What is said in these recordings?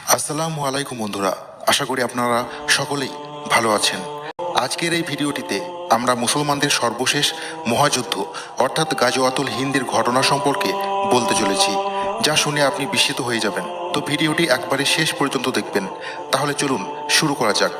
আসসালামু আলাইকুম বন্ধুরা, আশা করি আপনারা সকলেই ভালো আছেন। আজকের এই ভিডিওটিতে আমরা মুসলমানদের সর্বশেষ মহাযুদ্ধ, অর্থাৎ গাজওয়াতুল হিন্দের ঘটনা সম্পর্কে বলতে চলেছি, যা শুনে আপনি বিস্মিত হয়ে যাবেন। তো ভিডিওটি একবারে শেষ পর্যন্ত দেখবেন, তাহলে চলুন শুরু করা যাক।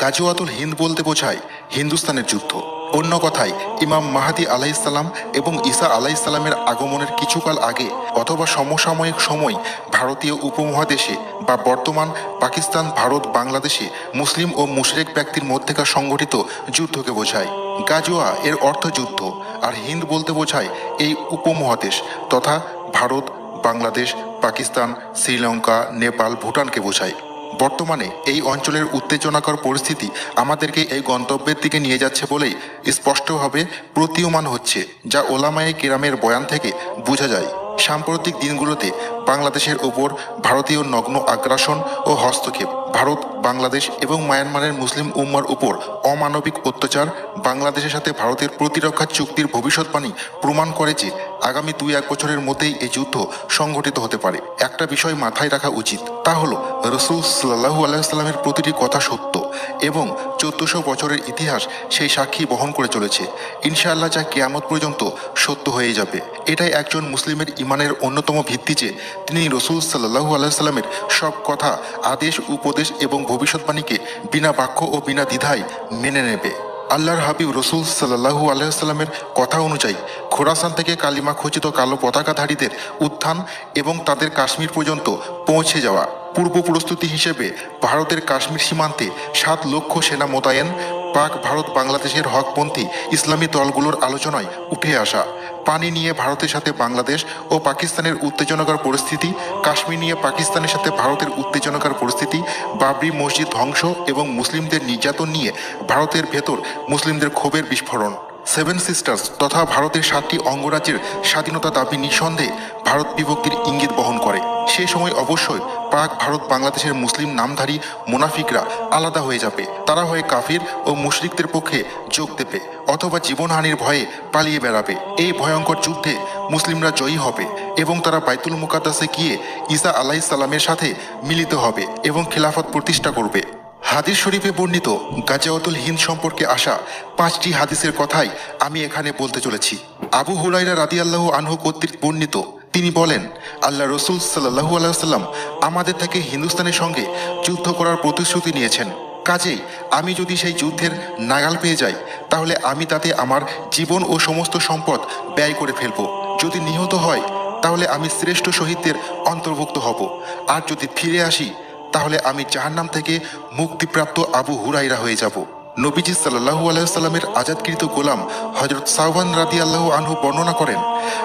গাজওয়াতুল হিন্দ বলতে বোঝায় হিন্দুস্তানের যুদ্ধ। অন্য কথায়, ইমাম মাহাদি আলাইসাল্লাম এবং ঈসা আলাইসাল্লামের আগমনের কিছুকাল আগে অথবা সমসাময়িক সময় ভারতীয় উপমহাদেশে বা বর্তমান পাকিস্তান, ভারত, বাংলাদেশে মুসলিম ও মুশরেক ব্যক্তির মধ্যেকার সংগঠিত যুদ্ধকে বোঝায়। গাজোয়া এর অর্থ যুদ্ধ, আর হিন্দ বলতে বোঝায় এই উপমহাদেশ তথা ভারত, বাংলাদেশ, পাকিস্তান, শ্রীলঙ্কা, নেপাল, ভুটানকে বোঝায়। বর্তমানে এই অঞ্চলের উত্তেজনাকর পরিস্থিতি আমাদেরকে এই গন্তব্যের দিকে নিয়ে যাচ্ছে বলেই স্পষ্টভাবে প্রতীয়মান হচ্ছে, যা ওলামায়ে কেরামের বয়ান থেকে বোঝা যায়। সাম্প্রতিক দিনগুলোতে বাংলাদেশের ওপর ভারতীয় নগ্ন আগ্রাসন ও হস্তক্ষেপ, ভারত, বাংলাদেশ এবং মায়ানমারের মুসলিম উম্মার উপর অমানবিক অত্যাচার, বাংলাদেশের সাথে ভারতের প্রতিরক্ষা চুক্তির ভবিষ্যৎবাণী প্রমাণ করে যে আগামী দুই এক বছরের মধ্যেই এই যুদ্ধ সংঘটিত হতে পারে। একটা বিষয় মাথায় রাখা উচিত, তা হলো রসুল সাল্লাহু আলাইসাল্লামের প্রতিটি কথা সত্য এবং চোদ্দশো বছরের ইতিহাস সেই সাক্ষী বহন করে চলেছে। ইনশাআল্লাহ যা কেয়ামত পর্যন্ত সত্য হয়ে যাবে। এটাই একজন মুসলিমের ইমানের অন্যতম ভিত্তি যে তিনি রসুল সাল্লাহু আলাইসাল্লামের সব কথা, আদেশ, উপদেশ এবং ভবিষ্যৎবাণীকে বিনা বাক্য ও বিনা দ্বিধায় মেনে নেবে। আল্লাহর হাবিব রসুল সাল্লাহু আলাইসাল্লামের কথা অনুযায়ী খোরাসান থেকে কালিমা খচিত কালো পতাকাধারীদের উত্থান এবং তাদের কাশ্মীর পর্যন্ত পৌঁছে যাওয়া। পূর্ব প্রস্তুতি হিসেবে ভারতের কাশ্মীর সীমান্তে সাত লক্ষ সেনা মোতায়েন পাক ভারত বাংলাদেশের হকপন্থী ইসলামী দলগুলোর আলোচনায় উঠে আসা, পানি নিয়ে ভারতের সাথে বাংলাদেশ ও পাকিস্তানের উত্তেজনকর পরিস্থিতি, কাশ্মীর নিয়ে পাকিস্তানের সাথে ভারতের উত্তেজনকর পরিস্থিতি, বাবরি মসজিদ ধ্বংস এবং মুসলিমদের নির্যাতন নিয়ে ভারতের ভেতর মুসলিমদের ক্ষোভের বিস্ফোরণ। সেভেন সিস্টার্স তথা ভারতের সাতটি অঙ্গরাজ্যের স্বাধীনতা দাবি নিঃসন্দেহে ভারত বিভক্তির ইঙ্গিত বহন করে। সে সময় অবশ্যই পাক ভারত বাংলাদেশের মুসলিম নামধারী মুনাফিকরা আলাদা হয়ে যাবে। তারা হয়ে কাফির ও মুশরিকদের পক্ষে যোগ দেবে অথবা জীবনহানির ভয়ে পালিয়ে বেড়াবে। এই ভয়ঙ্কর যুদ্ধে মুসলিমরা জয়ী হবে এবং তারা বাইতুল মুকাদ্দাসে গিয়ে ঈসা আলাইহিস সালামের সাথে মিলিত হবে এবং খিলাফত প্রতিষ্ঠা করবে। হাদিস শরীফে বর্ণিত গাজাওয়াতুল হিন্দ সম্পর্কে আসা পাঁচটি হাদিসের কথাই আমি এখানে বলতে চলেছি। আবু হুরাইরা রাদি আল্লাহ আনহু কর্তৃক বর্ণিত তিনি বলেন, আল্লাহ রসুল সাল্লাহু আলাইসাল্লাম আমাদের থেকে হিন্দুস্তানের সঙ্গে যুদ্ধ করার প্রতিশ্রুতি নিয়েছেন। কাজেই আমি যদি সেই যুদ্ধের নাগাল পেয়ে যাই, তাহলে আমি তাতে আমার জীবন ও সমস্ত সম্পদ ব্যয় করে ফেলব। যদি নিহত হয় তাহলে আমি শ্রেষ্ঠ শহীদদের অন্তর্ভুক্ত হব। আর যদি ফিরে আসি, তাহলে আমি জাহান্নাম থেকে মুক্তিপ্রাপ্ত আবু হুরাইরা হয়ে যাব। নবীজি সাল্লাহু আলাইসাল্লামের আজাদকৃত গোলাম হজরত সাহবান রাদি আল্লাহ আনহু বর্ণনা করেন।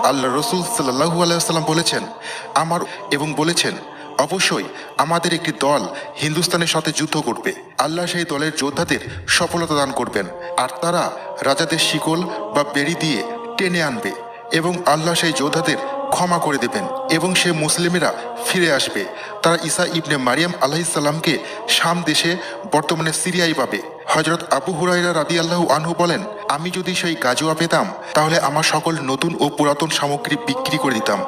আল্লাহ রসুল সাল্লাহু আলাইসাল্লাম বলেছেন, আমার এবং বলেছেন, অবশ্যই আমাদের একটি দল হিন্দুস্তানের সাথে যুদ্ধ করবে। আল্লাহ সেই দলের যোদ্ধাদের সফলতা দান করবেন, আর তারা রাজাদের শিকল বা বেড়ি দিয়ে টেনে আনবে এবং আল্লাহ সেই যোদ্ধাদের ক্ষমা করে দেবেন এবং সে মুসলিমেরা ফিরে আসবে। তারা ঈসা ইবনে মারিয়াম আলাহিসাল্লামকে শাম দেশে, বর্তমানে সিরিয়ায় পাবে। হজরত আবু হুরাইরা রাদি আল্লাহ আনহু বলেন, আমি যদি সেই গাজোয়া পেতাম, তাহলে আমার সকল নতুন ও পুরাতন সামগ্রী বিক্রি করে দিতাম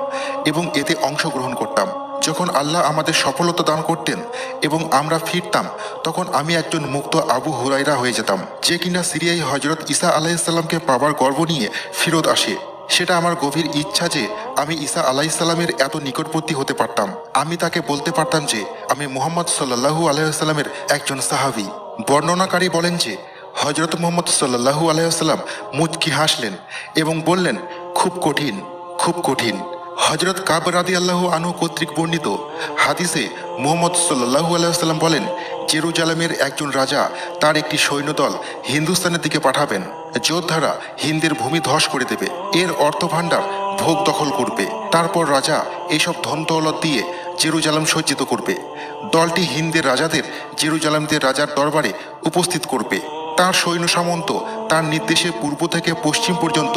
এবং এতে অংশগ্রহণ করতাম। যখন আল্লাহ আমাদের সফলতা দান করতেন এবং আমরা ফিরতাম, তখন আমি একজন মুক্ত আবু হুরাইরা হয়ে যেতাম, যে কিনা সিরিয়ায় হজরত ঈসা আলাইসাল্লামকে পাবার গর্ব নিয়ে ফিরত আসে। সেটা আমার গভীর ইচ্ছা যে আমি ঈসা আলাইসাল্লামের এত নিকটবর্তী হতে পারতাম। আমি তাকে বলতে পারতাম যে, আমি মোহাম্মদ সাল্লাহু আলাইসাল্লামের একজন সাহাবি। বর্ণনাকারী বলেন যে হজরত মোহাম্মদ সাল্লাহু আলাইসাল্লাম মুচকি হাসলেন এবং বললেন, খুব কঠিন খুব কঠিন। হজরত কাব রাদি আল্লাহ আনু কর্তৃক বর্ণিত হাদিসে মোহাম্মদ সাল্লাহু আলাইসাল্লাম বলেন জেরুজালেমের একজন রাজা তার একটি সৈন্যদল হিন্দুস্তানের দিকে পাঠাবেন। যোদ্ধারা হিন্দের ভূমি ধস করে দেবে। এর অর্থভাণ্ডার ভোগ দখল করবে। তারপর রাজা এইসব ধন দৌলত দিয়ে জেরুজালাম সজ্জিত করবে। দলটি হিন্দের রাজাদের জেরুজালামদের রাজার দরবারে উপস্থিত করবে। তার সৈন্য সামন্ত তার নির্দেশে পূর্ব থেকে পশ্চিম পর্যন্ত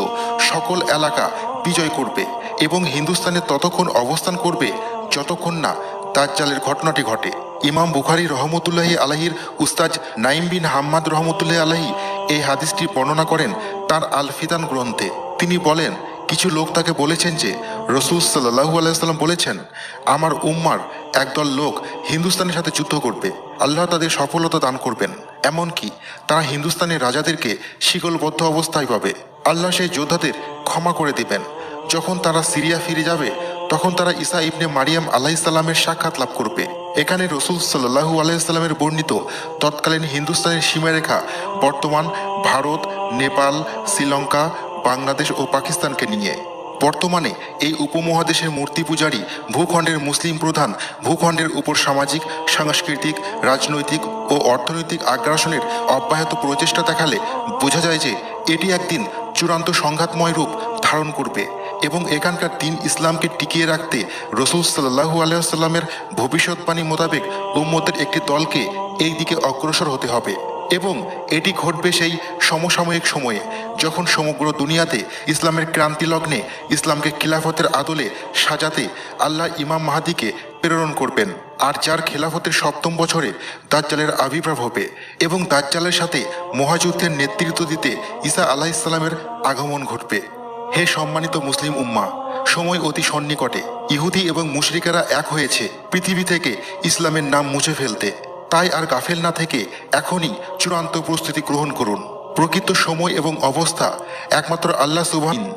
সকল এলাকা বিজয় করবে এবং হিন্দুস্তানে ততক্ষণ অবস্থান করবে যতক্ষণ না দাজ্জালের ঘটনাটি ঘটে। ইমাম বুখারি রহমতুল্লাহি আলাহির উস্তাজ নাইম বিন হাম্মাদ রহমতুল্লাহ আলাহি এই হাদিসটি বর্ণনা করেন তার আল ফিদান গ্রন্থে। তিনি বলেন, কিছু লোক তাকে বলেছেন যে, রসুল সাল্লাহু আলাইসাল্লাম বলেছেন, আমার উম্মার একদল লোক হিন্দুস্তানের সাথে যুদ্ধ করবে। আল্লাহ তাদের সফলতা দান করবেন। এমনকি তারা হিন্দুস্তানের রাজাদেরকে শিকলবদ্ধ অবস্থায় পাবে। আল্লাহ সেই যোদ্ধাদের ক্ষমা করে দিবেন। যখন তারা সিরিয়া ফিরে যাবে তখন তারা ঈসা ইবনে মারিয়াম আলাইসাল্লামের সাক্ষাৎ লাভ করবে। এখানে রসুল সাল্লাহু আলাইসাল্লামের বর্ণিত তৎকালীন হিন্দুস্তানের সীমারেখা বর্তমান ভারত, নেপাল, শ্রীলঙ্কা, বাংলাদেশ ও পাকিস্তানকে নিয়ে। বর্তমানে এই উপমহাদেশের মূর্তি পূজারী ভূখণ্ডের মুসলিম প্রধান, ভূখণ্ডের উপর সামাজিক, সাংস্কৃতিক, রাজনৈতিক ও অর্থনৈতিক আগ্রাসনের অব্যাহত প্রচেষ্টা দেখালে বোঝা যায় যে এটি একদিন চূড়ান্ত সংঘাতময় রূপ ধারণ করবে। এবং এখানকার দিন ইসলামকে টিকিয়ে রাখতে রসুল সাল্লাহু আলাইসাল্লামের ভবিষ্যৎবাণী মোতাবেক উম্মতের একটি দলকে এই দিকে অগ্রসর হতে হবে এবং এটি ঘটবে সেই সমসাময়িক সময়ে, যখন সমগ্র দুনিয়াতে ইসলামের ক্রান্তি লগ্নে ইসলামকে খিলাফতের আদলে সাজাতে আল্লাহ ইমাম মাহাদিকে প্রেরণ করবেন। আর যার খেলাফতের সপ্তম বছরে দাজ্জালের আবির্ভাব হবে এবং দাজ্জালের সাথে মহাযুদ্ধের নেতৃত্ব দিতে ঈসা আলাহ ইসলামের আগমন ঘটবে। হে সম্মানিত মুসলিম উম্মা, সময় অতি সন্নিকটে। ইহুদি এবং মুশরিকেরা এক হয়েছে পৃথিবী থেকে ইসলামের নাম মুছে ফেলতে। তাই আর গাফেল না থেকে এখনই চূড়ান্ত প্রস্তুতি গ্রহণ করুন। প্রকৃত সময় এবং অবস্থা একমাত্র আল্লাহ সুবহান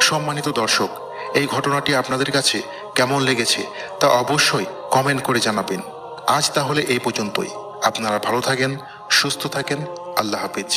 সম্মানিত দর্শক, এই ঘটনাটি আপনাদের কাছে কেমন লেগেছে তা অবশ্যই কমেন্ট করে জানাবেন। আজ তাহলে এই পর্যন্তই। আপনারা ভালো থাকেন, সুস্থ থাকেন। আল্লাহ হাফিজ।